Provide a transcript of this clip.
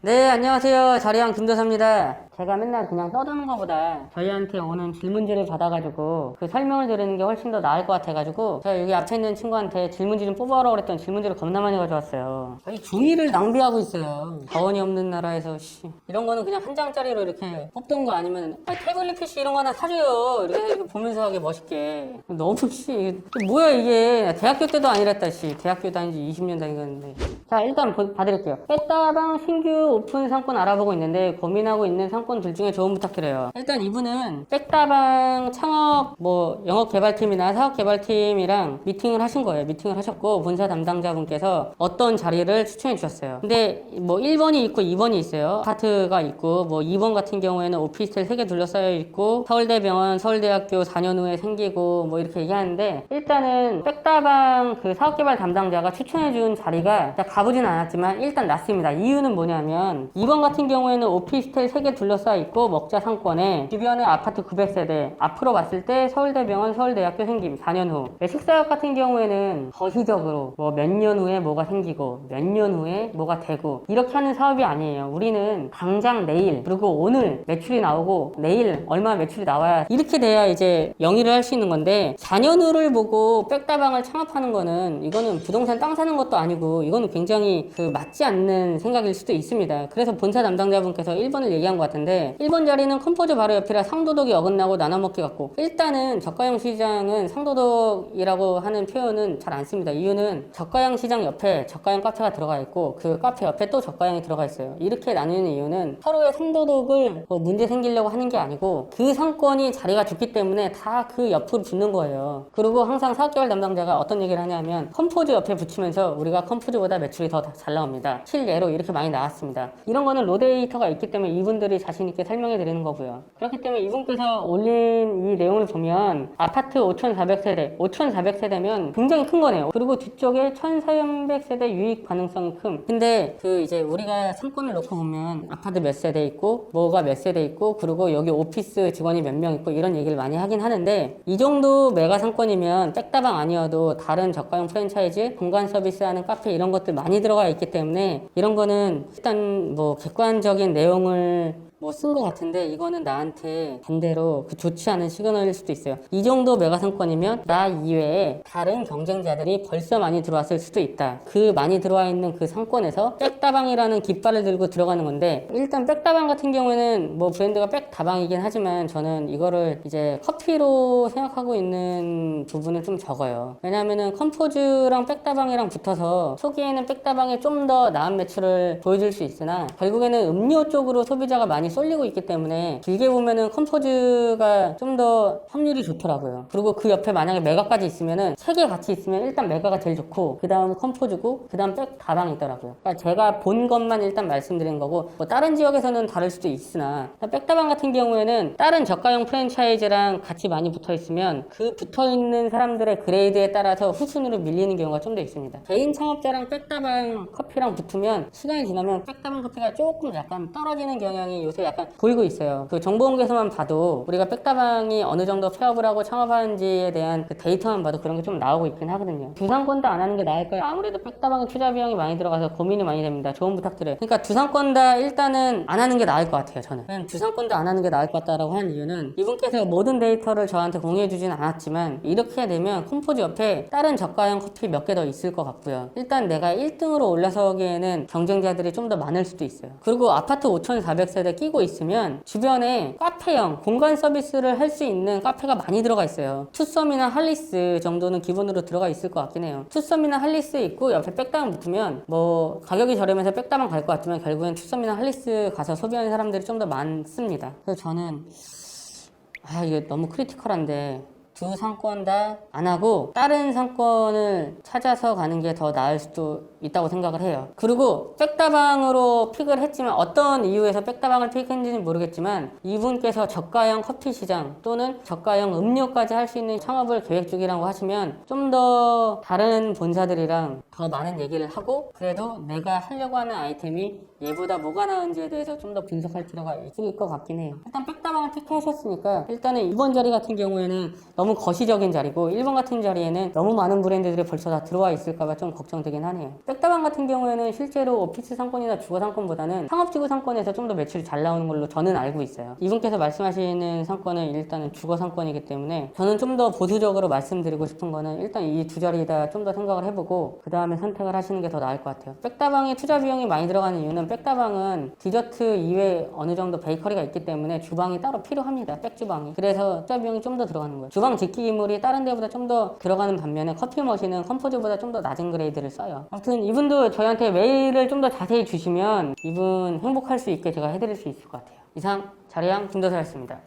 네, 안녕하세요. 자리한 김도사입니다. 제가 맨날 그냥 떠드는 것보다 저희한테 오는 질문지를 받아가지고 그 설명을 들으는 게 훨씬 더 나을 것 같아가지고 제가 여기 앞에 있는 친구한테 질문지 좀 뽑아오라고 그랬더니 질문지를 겁나 많이 가져왔어요. 아니, 종이를 낭비하고 있어요. 자원이 없는 나라에서, 씨. 이런 거는 그냥 한 장짜리로 이렇게 뽑던 거 아니면, 아, 태블릿 PC 이런 거 하나 사줘요. 이렇게 보면서 하기 멋있게. 너무, 씨. 뭐야, 이게. 대학교 때도 아니랬다, 씨. 대학교 다닌 지 20년 다니는데. 자, 일단 보- 봐드릴게요. 빼따방 신규 오픈 상권 알아보고 있는데 고민하고 있는 상권 들 중에 조언 부탁드려요. 일단 이분은 백다방 창업 뭐 영업 개발팀이나 사업 개발팀이랑 미팅을 하신 거예요. 미팅을 하셨고 본사 담당자분께서 어떤 자리를 추천해 주셨어요. 근데 뭐 1번이 있고 2번이 있어요. 아파트가 있고 뭐 2번 같은 경우에는 오피스텔 3개 둘러싸여 있고 서울대병원, 서울대학교 4년 후에 생기고 뭐 이렇게 얘기하는데 일단은 백다방 그 사업 개발 담당자가 추천해 준 자리가 가보진 않았지만 일단 낫습니다. 이유는 뭐냐면 2번 같은 경우에는 오피스텔 3개 둘러 싸여 있고 먹자 상권에 주변에 아파트 900세대 앞으로 봤을 때 서울대병원 서울대학교 생김 4년 후 네, 식사역 같은 경우에는 거시적으로 뭐 몇 년 후에 뭐가 생기고 몇 년 후에 뭐가 되고 이렇게 하는 사업이 아니에요. 우리는 당장 내일 그리고 오늘 매출이 나오고 내일 얼마 매출이 나와야 이렇게 돼야 이제 영위를 할 수 있는 건데 4년 후를 보고 백다방을 창업하는 거는 이거는 부동산 땅 사는 것도 아니고 이거는 굉장히 그 맞지 않는 생각일 수도 있습니다. 그래서 본사 담당자분께서 1번을 얘기한 것 같은데 1번 자리는 컴포즈 바로 옆이라 상도덕이 어긋나고 나눠먹기 같고 일단은 저가형 시장은 상도덕이라고 하는 표현은 잘 안 씁니다. 이유는 저가형 시장 옆에 저가형 카페가 들어가 있고 그 카페 옆에 또 저가형이 들어가 있어요. 이렇게 나누는 이유는 서로의 상도덕을 뭐 문제 생기려고 하는 게 아니고 그 상권이 자리가 좋기 때문에 다 그 옆으로 붙는 거예요. 그리고 항상 사업개발 담당자가 어떤 얘기를 하냐면 컴포즈 옆에 붙이면서 우리가 컴포즈보다 매출이 더 잘 나옵니다. 실례로 이렇게 많이 나왔습니다. 이런 거는 로데이터가 있기 때문에 이분들이 자신 있게 설명해 드리는 거고요. 그렇기 때문에 이분께서 올린 이 내용을 보면 아파트 5,400세대, 5,400세대면 굉장히 큰 거네요. 그리고 뒤쪽에 1,400세대 유익 가능성이 큰. 근데 그 이제 우리가 상권을 놓고 보면 아파트 몇 세대 있고 뭐가 몇 세대 있고 그리고 여기 오피스 직원이 몇 명 있고 이런 얘기를 많이 하긴 하는데 이 정도 메가 상권이면 백다방 아니어도 다른 저가형 프랜차이즈 공간 서비스하는 카페 이런 것들 많이 들어가 있기 때문에 이런 거는 일단 뭐 객관적인 내용을 뭐 쓴 것 같은데 이거는 나한테 반대로 그 좋지 않은 시그널일 수도 있어요. 이 정도 메가 상권이면 나 이외에 다른 경쟁자들이 벌써 많이 들어왔을 수도 있다. 그 많이 들어와 있는 그 상권에서 백다방이라는 깃발을 들고 들어가는 건데 일단 백다방 같은 경우에는 뭐 브랜드가 백다방이긴 하지만 저는 이거를 이제 커피로 생각하고 있는 부분은 좀 적어요. 왜냐하면은 컴포즈랑 백다방이랑 붙어서 초기에는 백다방이 좀 더 나은 매출을 보여줄 수 있으나 결국에는 음료 쪽으로 소비자가 많이 쏠리고 있기 때문에 길게 보면은 컴포즈가 좀 더 확률이 좋더라고요. 그리고 그 옆에 만약에 메가까지 있으면은 세 개 같이 있으면 일단 메가가 제일 좋고 그 다음 컴포즈고 그 다음 백 다방이 있더라고요. 그러니까 제가 본 것만 일단 말씀드린 거고 뭐 다른 지역에서는 다를 수도 있으나 백다방 같은 경우에는 다른 저가형 프랜차이즈랑 같이 많이 붙어 있으면 그 붙어 있는 사람들의 그레이드에 따라서 후순위로 밀리는 경우가 좀 더 있습니다. 개인 창업자랑 백다방 커피랑 붙으면 시간이 지나면 백다방 커피가 조금 약간 떨어지는 경향이 요새 약간 보이고 있어요. 그 정보공개서만 봐도 우리가 백다방이 어느 정도 폐업을 하고 창업하는지에 대한 그 데이터만 봐도 그런 게 좀 나오고 있긴 하거든요. 두상권 다안 하는 게 나을까요? 아무래도 백다방에 투자 비용이 많이 들어가서 고민이 많이 됩니다. 조언 부탁드려요. 그러니까 두상권 다 일단은 안 하는 게 나을 것 같아요. 저는. 그냥 두상권 다안 하는 게 나을 것 같다라고 하는 이유는 이분께서 모든 데이터를 저한테 공유해 주진 않았지만 이렇게 되면 콤포즈 옆에 다른 저가형 커피 몇 개 더 있을 것 같고요. 일단 내가 1등으로 올라서기에는 경쟁자들이 좀 더 많을 수도 있어요. 그리고 아파트 5,400세대 끼고 있으면 주변에 카페형 공간 서비스를 할 수 있는 카페가 많이 들어가 있어요. 투썸이나 할리스 정도는 기본으로 들어가 있을 것 같긴 해요. 투썸이나 할리스 있고 옆에 백다방 붙으면 뭐 가격이 저렴해서 백다방 갈것 같지만 결국엔 투썸이나 할리스 가서 소비하는 사람들이 좀 더 많습니다. 그래서 저는 아 이게 너무 크리티컬한데 두 상권 다 안 하고 다른 상권을 찾아서 가는 게 더 나을 수도 있다고 생각을 해요. 그리고 백다방으로 픽을 했지만 어떤 이유에서 백다방을 픽했는지는 모르겠지만 이분께서 저가형 커피 시장 또는 저가형 음료까지 할 수 있는 창업을 계획 중이라고 하시면 좀 더 다른 본사들이랑 더 많은 얘기를 하고 그래도 내가 하려고 하는 아이템이 얘보다 뭐가 나은지에 대해서 좀 더 분석할 필요가 있을 것 같긴 해요. 일단 백다방을 픽하셨으니까 일단은 이번 자리 같은 경우에는 너무 너무 거시적인 자리고 1번 같은 자리에는 너무 많은 브랜드들이 벌써 다 들어와 있을까봐 좀 걱정되긴 하네요. 백다방 같은 경우에는 실제로 오피스 상권이나 주거 상권보다는 상업지구 상권에서 좀 더 매출이 잘 나오는 걸로 저는 알고 있어요. 이분께서 말씀하시는 상권은 일단은 주거 상권이기 때문에 저는 좀 더 보수적으로 말씀드리고 싶은 거는 일단 이 두 자리다 좀 더 생각을 해보고 그 다음에 선택을 하시는 게 더 나을 것 같아요. 백다방에 투자 비용이 많이 들어가는 이유는 백다방은 디저트 이외에 어느 정도 베이커리가 있기 때문에 주방이 따로 필요합니다. 백주방이. 그래서 투자 비용이 좀 더 들어가는 거예요. 주방 직기 기물이 다른 데보다 좀 더 들어가는 반면에 커피 머신은 컴포즈보다 좀 더 낮은 그레이드를 써요. 아무튼 이분도 저희한테 메일을 좀 더 자세히 주시면 이분 행복할 수 있게 제가 해드릴 수 있을 것 같아요. 이상 자리양 김도사였습니다.